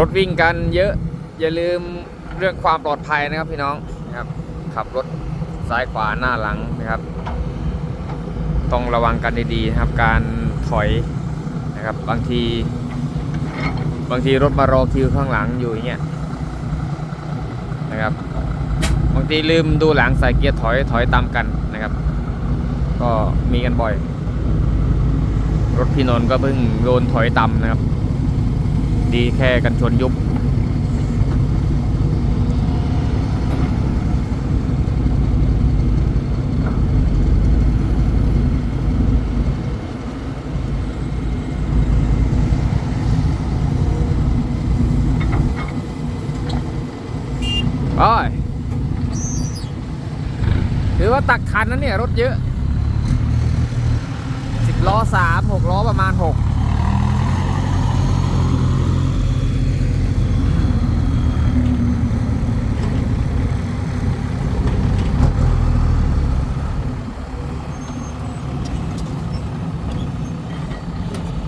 รถวิ่งกันเยอะอย่าลืมเรื่องความปลอดภัยนะครับพี่น้องนะครับ ขับรถซ้ายขวาหน้าหลังนะครับ ต้องระวังกันดีๆนะครับการถอยนะครับบางที บางทีรถมารอคิวข้างหลังอยู่อย่างเงี้ยนะครับ บางทีลืมดูหลังใส่เกียร์ถอยถอยตามกันนะครับ ก็มีกันบ่อย รถพี่นนท์ก็เพิ่งโดนถอยต่ำนะครับ ดีแค่กันชนยุบ โอ้ยถือว่าตักคันนั้นเนี่ย รถเยอะ สิบล้อสามหกล้อประมาณหก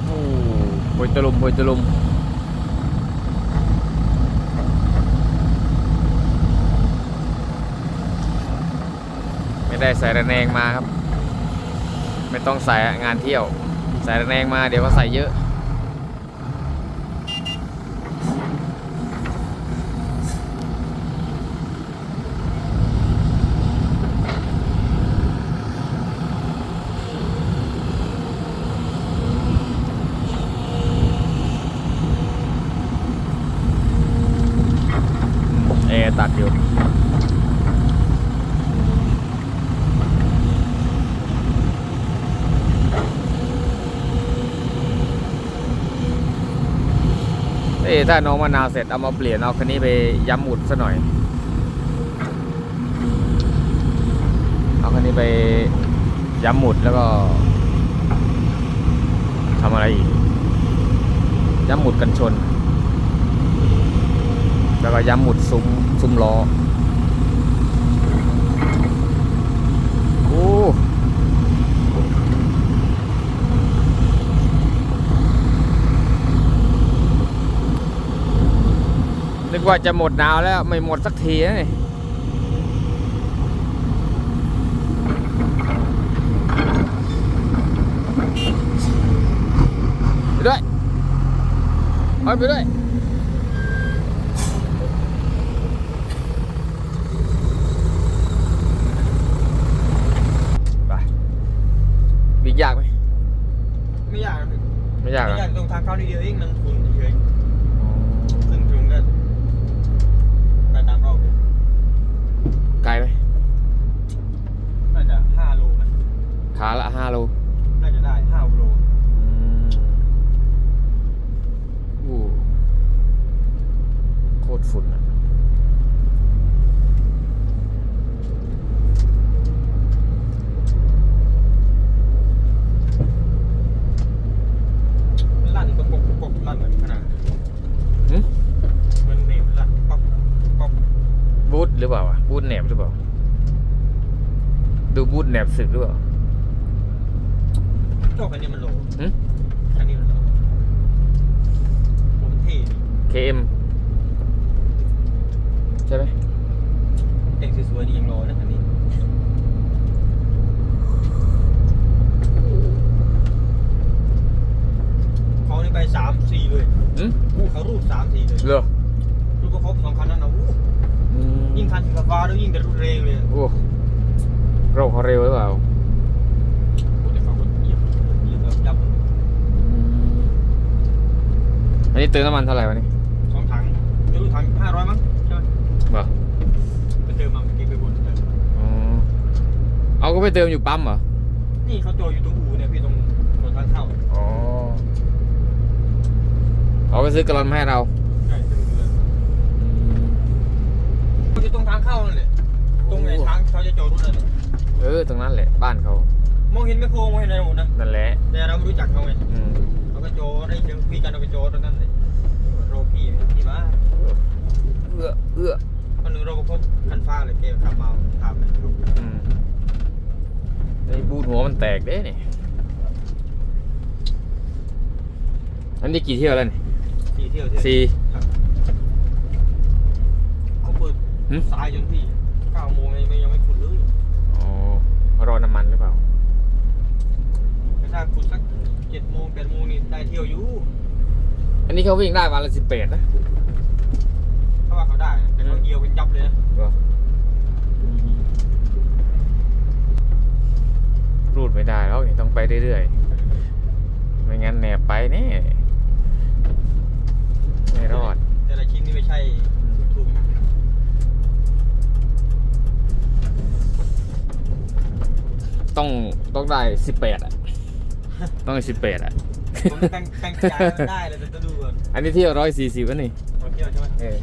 โอ้โหย ตะลุมหวยตะลุมไม่ได้ใส่ระแนงมาครับ ไม่ต้องใส่งานเที่ยว ใส่ระแนงมาเดี๋ยวก็ใส่เยอะ เอร์ตัดอยู่ เอ้ถ้าน้องมะนาวเสร็จเอามาเปลี่ยนเอาคันนี้ไปย้ำหมุดซะหน่อย เอาคันนี้ไปย้ำหมุดแล้วก็ทำอะไรอีกย้ำหมุดกันชน แล้วก็ย้ำหมุดซุ้มซุ้มล้อ โอ้ นึ กว่าจะหมดหนาวแล้วไม่หมดสักทีนะนี่ไปด้วยเอาไปด้วยไปวิ่งยากไหมไม่อยากนะไม่ยากไม่เหรอยาอะกตรงทางเข้านิดเดียวเองมันฝุ่นเฉยๆขึ้นถึงก็ไปตามรอบเลย ไกลไหม น่าจะห้าโลนะ ขาละห้าโล น่าจะได้ห้าโล อืมอู้ โคตรฝุ่นอะ ลั่นก็ปกปกลั่นเหมือนขนาด หึ มันเนมลั่นป๊อกป๊อก บูทหรือเปล่าวะบูทแหนบหรือเปล่า ดูบูทแหนบสึกหรือเปล่า ชอบอันนี้มันโล หึ อันนี้มันโลผมเท่ KM ใช่ไหม แต่งสวยๆนี่ยังโลนะอันนี้เขานี่ไป สามสี่เลยหึอู้เขารูดสามสี่เลยเหรอรูดประคบสองคันนั้นนะอู้อืมยิ่งคันสีฟ้าๆแล้วยิ่งจะรุนแรงเลยโอ้เราเขาเร็วหรือเปล่าโอ้แต่เขาก็เหยียบเหยียบแบบยับอืมอันนี้เติมน้ำมันเท่าไหร่วะนี่สองถังไม่รู้ถังห้าร้อยมั้งใช่ไหมเหรอไปเติมมาเมื่อกี้ไปบนเติมอ๋อเอาก็ไปเติมอยู่ปั๊มเหรอนี่เขาโจอยู่ตรงอู่เนี่ยพี่ตรงตรงทางเข้าอ๋อ เอาไปซื้อกระลอนมาให้เราใช่ตรงอู่เลยเขาอยู่ตรงทางเข้านั่นแหละตรงไหนทางเขาจะจอดรถนั่นแหละเออตรงนั้นแหละบ้านเขามองเห็นไม่โค้งมองเห็นอะไรหมดนะนั่นแหละแต่เราไม่รู้จักเขาไงอืมเขาก็โจได้เจอคุยกันเราไปโจตรงนั้นเลยโรพี่พี่บ้าเอื้อเอื้อคนหนึ่งเราประคบคันฟ้าเลยแกขับมาถามเลยอืมไอ้บูทหัวมันแตกเด้นี่อันนี้กี่เที่ยวแล้วนี่ สี่เที่ยวเที่ยวสี่ครับเขาเปิดหึสายจนพี่เก้าโมงยังไม่ยังไม่ขุดเลยอ๋อรอน้ำมันหรือเปล่า แต่ถ้าขุดสักเจ็ดโมงแปดโมงนี่ได้เที่ยวอยู่อันนี้เขาวิ่งได้วันละสิบแปดนะ เพราะว่าเขาได้นะแต่เขาเยียวเป็นจับเลยนะเหรอรูดไม่ได้แล้วนี่ต้องไปเรื่อยๆ ไม่งั้นแหนบไปแน่ไม่รอด แต่ละชิ้นนี่ไม่ใช่ถูกต้องต้องได้สิบแปดอะ ต้องสิบแปดอะ ผมแต่งแต่งใจมันได้เลยแต่ต้องดูก่อนอันนี้เที่ยวร้อยสี่สิบวะนี่เราเที่ยวใช่ไหมเออ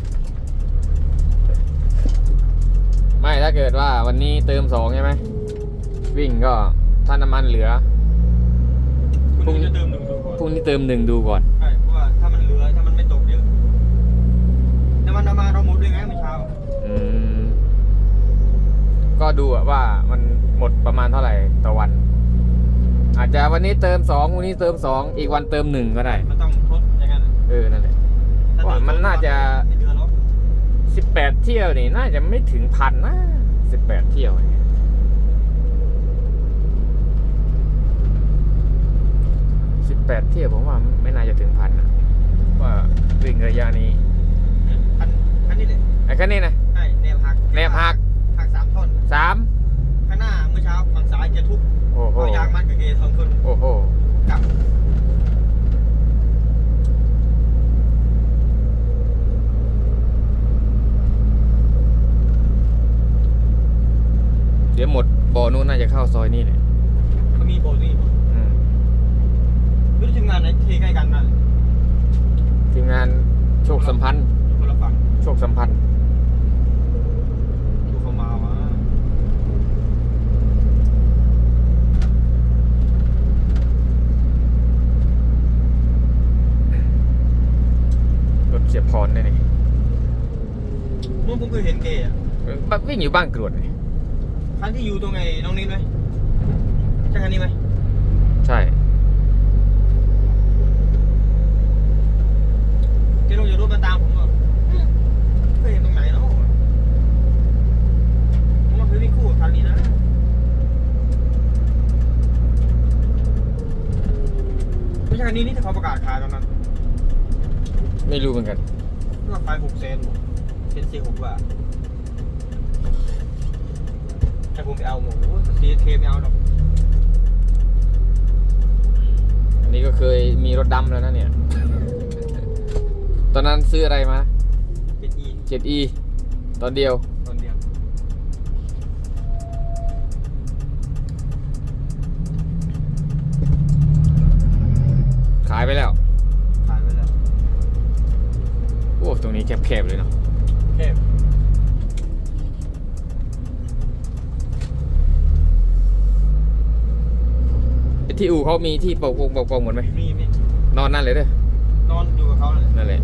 ไม่ถ้าเกิดว่าวันนี้เติมสองใช่ไหมวิ่งก็ถ้าน้ำมันเหลือพรุ่คุณงจะเติมหนึ่งดูก่อนพรุ่งนี้เติมหนึ่งดูก่อน ใช่เพราะว่าถ้ามันเหลือถ้ามันไม่ตกเยอะแต่มันเอามาเราหมดด้วยไงเมื่อเช้า อืม ก็ดูอะว่ามันหมดประมาณเท่าไหร่ต่อวัน อาจจะวันนี้เติมสองวันนี้เติมสองอีกวันเติมหนึ่งก็ได้มันต้องทดอย่างนั้นเออนั่นแหละถ้ว่าเติมันน่าจะไม่เดือนหรอกสิบแปดเที่ยวนี่น่าจะไม่ถึงพันนะสิบแปดเที่ยวเนี่ยสิบแปดเที่ยวผมว่าไม่น่าจะถึงพันนะว่าวิ่งระยะนี้อันอันนี้เลยไอ้แค่นี้นะใช่แนวหักแนบหักหัก สามท่อนสามข้างหน้าเมื่อเช้าฝั่งซ้ายจะทุบโอ้โหเอายางมัดกับเกยร์สองคนโอ้โหกลับเดี๋ยวหมดบ่อนู้นน่าจะเข้าซอยนี้เลย มันมีโบนี่บ่ อืม รู้ทีมงานไหนเทใกล้กันนั่น ทีมงานโชคสัมพันธ์ อยู่คนละฝั่ง โชคสัมพันธ์ ดูเขามาวะ รถเสียบพรได้นี่ เมื่อผมเคยเห็นเกย์อะเออบ้านวิ่งอยู่บ้านกรวดนี่คันที่อยู่ตรงไงน้องนิดไหมใช่คันนี้ไหมใช่เกย์ลงจากรถมาตามผมก็อืมเคยเห็นตรงไหนเนาะผมว่าเคยวิ่งคู่กับคันนี้นะไม่ใช่คันนี้นี่ที่เขาประกาศขายตอนนั้นไม่รู้เหมือนกันราคาหกเซน เป็นสี่หกบาทแต่ผมไปเอาหมูซีเคไม่เอาหรอกอันนี้ก็เคยมีรถดำแล้วนะเนี่ย ตอนนั้นซื้ออะไรมา เป็นอี 7e ตอนเดียวตอนเดียวขายไปแล้ว ขายไปแล้ว โอ้ ตรงนี้แคบๆเลยเนาะ แค่ไอ้ที่อู่เขามีที่เป่ากงเป่ากงหมดไหมมีมีนอนนั่นเลยเด้อนอนอยู่กับเขาเลยนั่นแหละ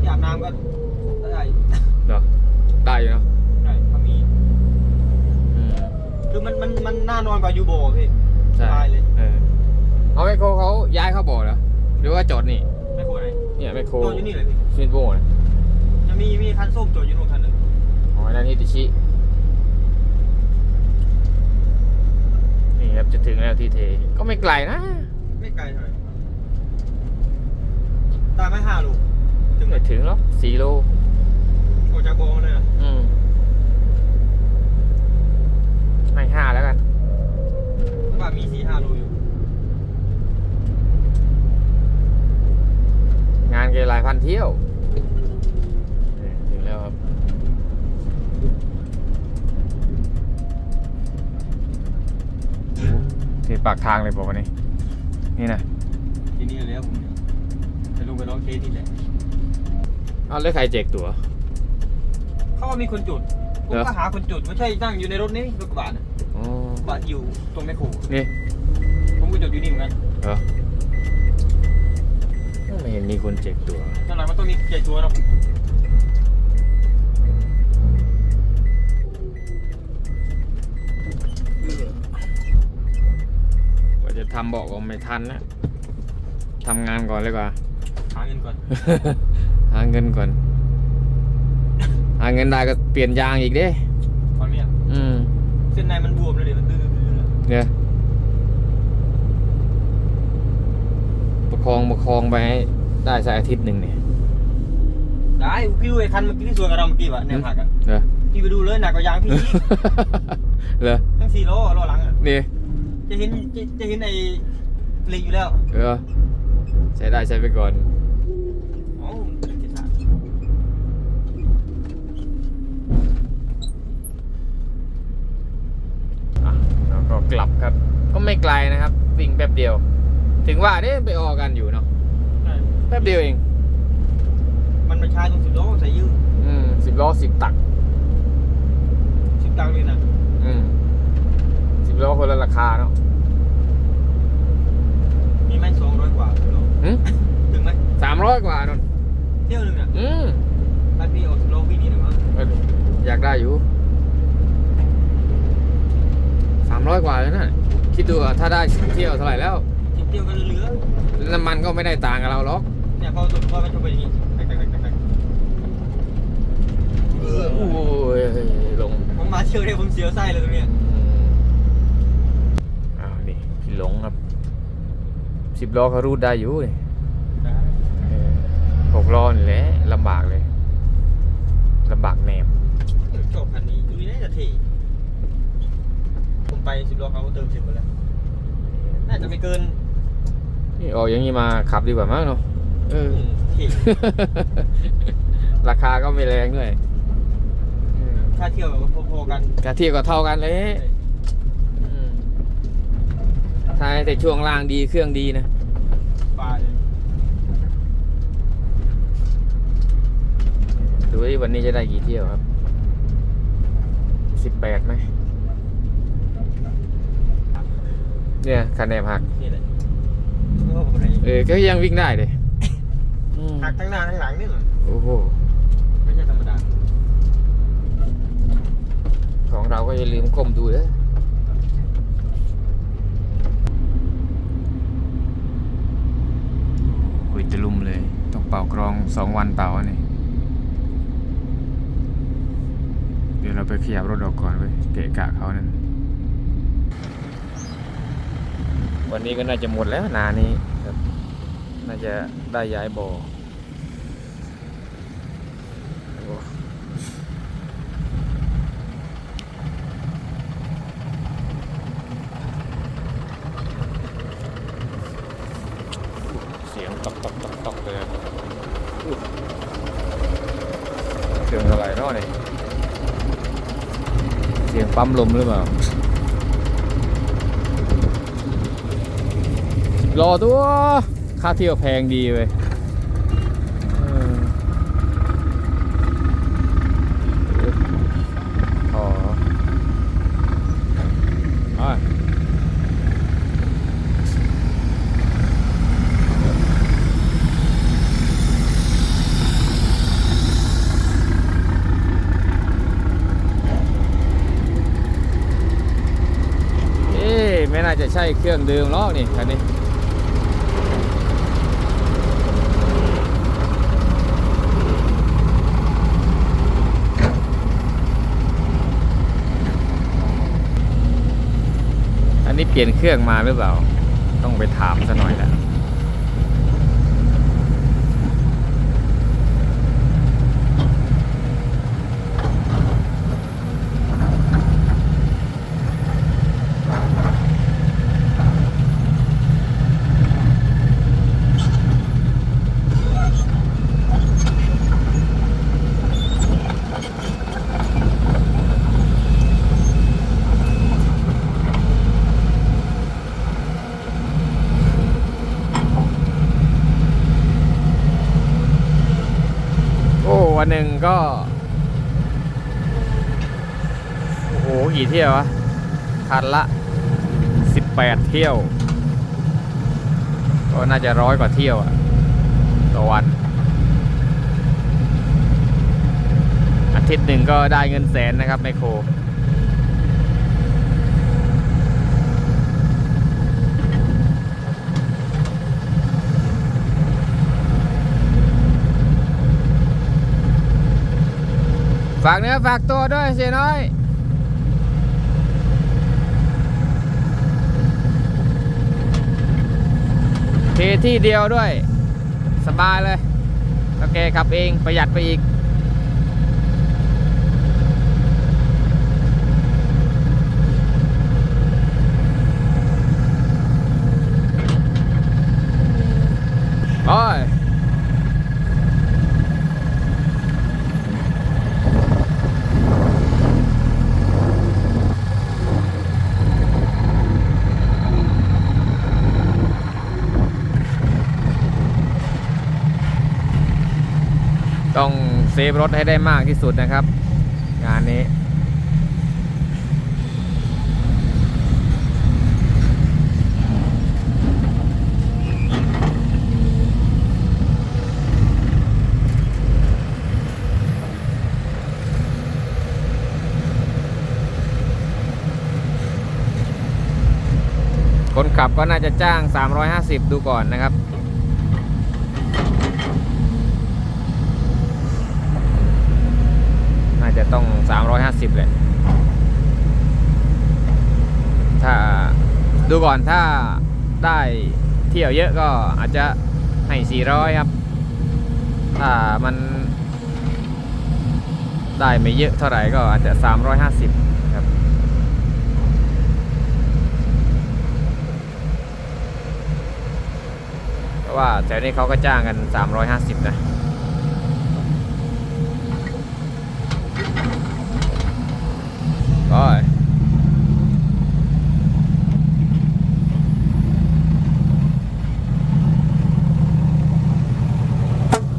ที่อาบน้ำก็ได้เนาะได้อยู่เนาะได้เขามีอืมคือมันมันมันน่านอนกว่ายูโบพี่ใช่สบายเลยเออเอาไมโครเขาย้ายเข้าบ่อเหรอหรือว่าจอดนี่ไม่ควรไหนเนี่ยไมโครจอดอยู่นี่เลยพี่สมิธโบนะจะ มีมีคันส้มจอดอยู่นู่นคันหนึ่งอ๋อนั่นฮิตาชิ นี่ครับจะถึงแล้วที่เท ก็ไม่ไกลนะไม่ไกลเท่าไหร่ได้ไหมห้าลูกถึงไหมไม่ถึงหรอกสี่โลออกจากโบมาเลยนะอืมให้ห้าแล้วกัน ว่ามีสี่ห้าลูกอยู่งานแกหลายพันเที่ยวนี่ถึงแล้วครับ โอ้ที่ ปากทางเลยบอกวันนี้ นี่นะทีนี้แล้วผมจะลงไปร้องเคสนี่แหละเอาแล้วใครแจกตั๋ว เขาว่ามีคนจุดผมเหรอก็หาคนจุดไม่ใช่นั่งอยู่ในรถนี่รถกระบะนะอ๋อกระบะอยู่ตรงแมคโครนี่ ผมก็จุดอยู่นี่เหมือนกันเหรอไม่เห็นมีคนแจกตั๋วนั่นแหละมันต้องมีเกียร์ชัวร์เนาะกว่าจะ ทำบอกก็ไม่ทันนะทำงานก่อนเลยกว่า หาเงินก่อน หาเงินก่อน หาเงินได้ก็เปลี่ยนยางอีกเด้ตอนเนี้ยอืมเส้นในมันบวมเลยเดี๋ยวมันดื้อๆๆเลยเนี่ยประคองประคองไปให้ได้สักอาทิตย์หนึ่งเนี่ยได้พี่ดูไอ้คันเมื่อกี้ที่สวนกับเราเมื่อกี้วะแนวหักอะ เหรอพี่ไปดูเลยหนักกว่ายางพี่อีกเหรอทั้งสี่ล้อล้อหลังอะนี่ จะเห็นจะจะเห็นไอ้เหล็กอยู่แล้วเออ ใช้ได้ใช้ไปก่อนอ๋อเจ็ดสามอะแล้วก็กลับครับ ก็ไม่ไกลนะครับ วิ่งแป๊บเดียว ถึงว่าเนี่ยไปออกกันอยู่เนาะใช่แป๊บเดียวเอง มันมาชาร์จตรงสิบล้อใส่ยืดอืมสิบล้อสิบตัก สิบตังค์เลยนะอืมสิบ ล้อคนละราคาเนาะมีไหมสองร้อยกว่าสิบล้อหืมถึงไหมสามร้อยกว่านนเที่ยวหนึ่งอะอืมถ้าพี่เอาสิบล้อวิ่งนี่หนึ่งวะเอออยากได้อยู่สามร้อยกว่าเลยนะคิดดูอะถ้าได้เที่ยวเท่าไหร่แล้วสิบเที่ยวกันเหลือน้ำมันก็ไม่ได้ต่างกับเราหรอกเนี่ยพอสุดพอมันชนไปอย่างงี้แตกแตกแตกแตกโอ้ยลงผมมาเที่ยวได้ผมเสียวไส้เลยตรงเนี้ยอ้าวนี่พี่ หลงครับสิบล้อเขารูดได้อยู่นี่เออหกล้อนี่แหละลำบากเลยลำบากแหนบจบคันนี้ดูนี่น่าจะเท่ผมไปสิบล้อเขาเติมสิบหมดแล้วน่าจะไม่เกินนี่ออกอย่างนี้มาขับดีกว่ามั้งเนาะเอออืมเท่ราคาก็ไม่แรงด้วยเออถ้าเที่ยวแบบว่าพอๆกันกะเทียบก็เท่ากันเลยอืม ใช่แต่ช่วงล่างดีเครื่องดีนะปลาเลยดูว่าวันนี้จะได้กี่เที่ยวครับสิบแปดไหมเนี่ยคะแนนหักนี่แหละโอ้โหไหนเออก็ยังวิ่งได้เลยอืมหักทั้งหน้าทั้งหลังนี่เหรอโอ้โห ไม่ใช่ธรรมดา ของเราก็อย่าลืมก้มดูเด้อ ยตะลุ่มเลย ต้องเป่ากรองสองวันเป่าอันนี้เดี๋ยวเราไปขยับรถออกก่อนเว้ยเกะกะเขานั่น วันนี้ก็น่าจะหมดแล้วนานี้ครับ น่าจะได้ย้ายบ่อโอ้เสียงตอกตอกตอกตอกเลยอะอุ๊ยเสียงอะไรเนาะเนี่ยเสียง ปั๊มลมหรือเปล่ารอตัว ค่าเที่ยวแพงดีเว้ยเอออ๋ออะเอ๊ะไม่น่าจะ ใช่เครื่องเดิมหรอกนี่คันนี้อันนี้เปลี่ยนเครื่องมาหรือเปล่า ต้องไปถามซะหน่อยแหละโอ้ วันหนึ่งก็ โอ้โห กี่เที่ยววะ คันละ 18 เที่ยว ก็น่าจะร้อยกว่าเที่ยวอะต่อวัน อาทิตย์หนึ่งก็ได้เงินแสนนะครับไมโคร ฝากเนื้อฝากตัวด้วยเสียน้อยเทที่เดียวด้วย สบายเลย โอเคขับเองประหยัดไปอีก โอ้ย ต้องเซ ฟรถให้ได้มากที่สุดนะครับ งานนี้ คนขับก็น่าจะจ้าง 350 ดูก่อนนะครับ น่าจะ ต้อง 350แหละถ้าดูก่อนถ้าได้เที่ยวเยอะก็อาจจะให้ 400 ครับ ถ้ามันได้ไม่เยอะเท่าไหร่ก็อาจจะ 350 ครับ เพราะว่าแถวนี้เขาก็จ้างกัน 350 นะ rồi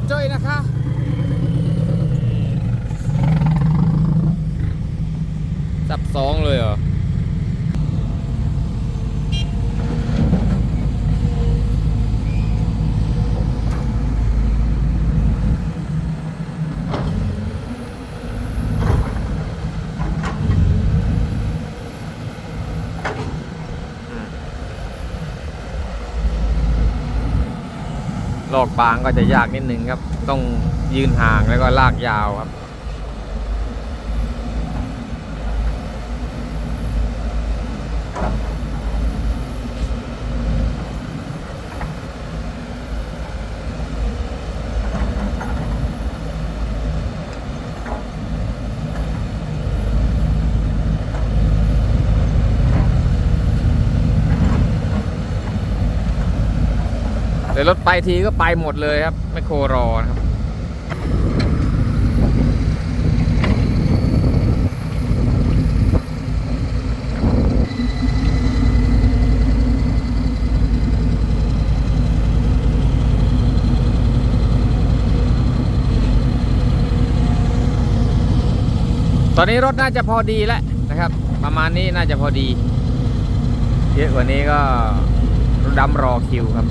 chơi นะคะจับสองเลยเหรอ ลอกบางก็จะยากนิดนึงครับ ต้องยืนห่างแล้วก็ลากยาวครับ รถไปทีก็ไปหมดเลยครับ ไม่โครรอนะครับตอนนี้รถน่าจะพอดีแล้วนะครับ ประมาณนี้น่าจะพอดี เยอะกว่านี้ก็ดำรอคิวครับ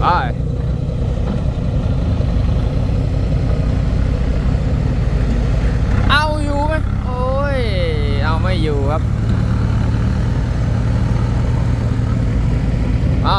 ไปเอาอยู่ไหมโอ้ย เอาไม่อยู่ครับอะ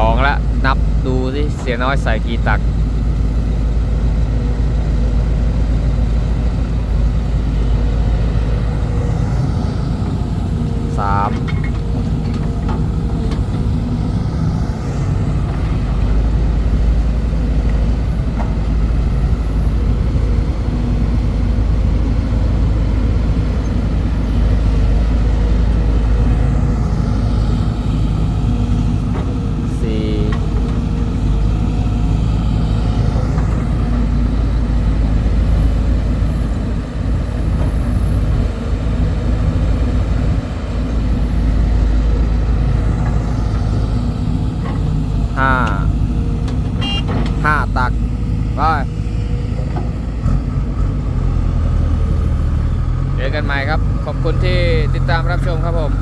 สองละนับดูสิเสี ยน้อยใส่กี่ตัก สาม กันใหม่ครับ ขอบคุณที่ติดตามรับชมครับผม